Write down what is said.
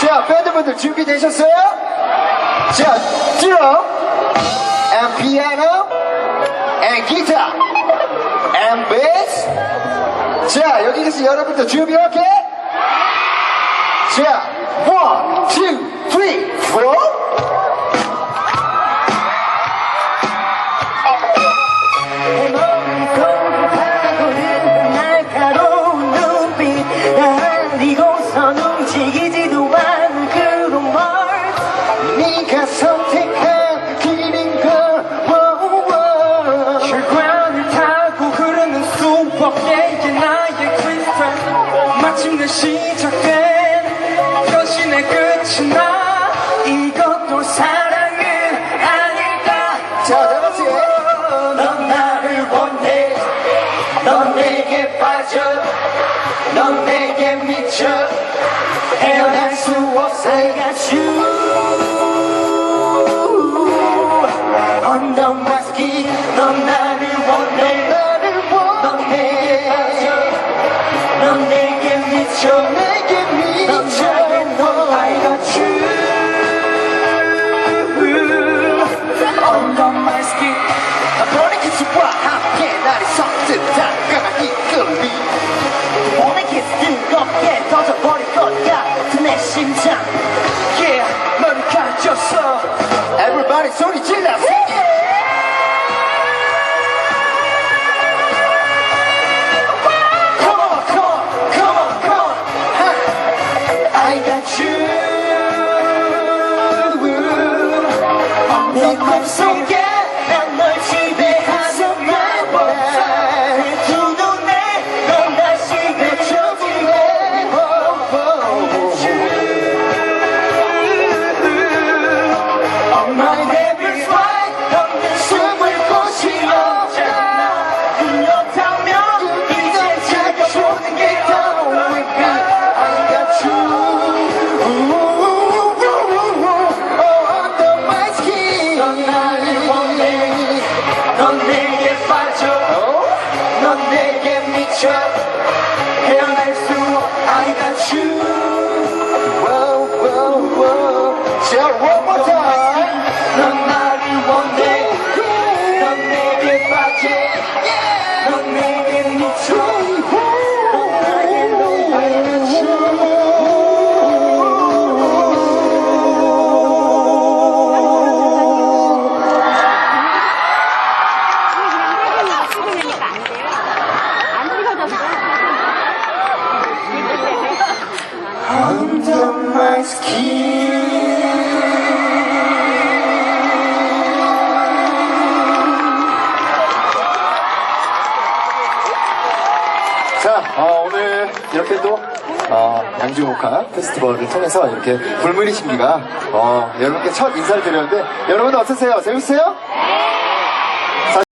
자, 밴드분들 준비되셨어요? 자, 드럼, and piano, and guitar, and bass. 자, 여기서 여러분들 준비 오케이? 자, one, two, three, four. 수억 개의 나의 크리스탈 마침내 시작된 여신의 끝이 나 이것도 사랑은 아닐까? 자, 다 같이. 넌 나를 원해. 넌 내게 빠져. 넌 내게 미쳐. 헤어날 수 없어 내 넌 내게 미쳐 헤어날 수 없- I got you Whoa, whoa, whoa. 자, one more time. 자, 어, 오늘 이렇게 또 어, 양주목화 페스티벌을 통해서 이렇게 불무리 신기가 어, 여러분께 첫 인사를 드렸는데 여러분 어떠세요? 재밌어요?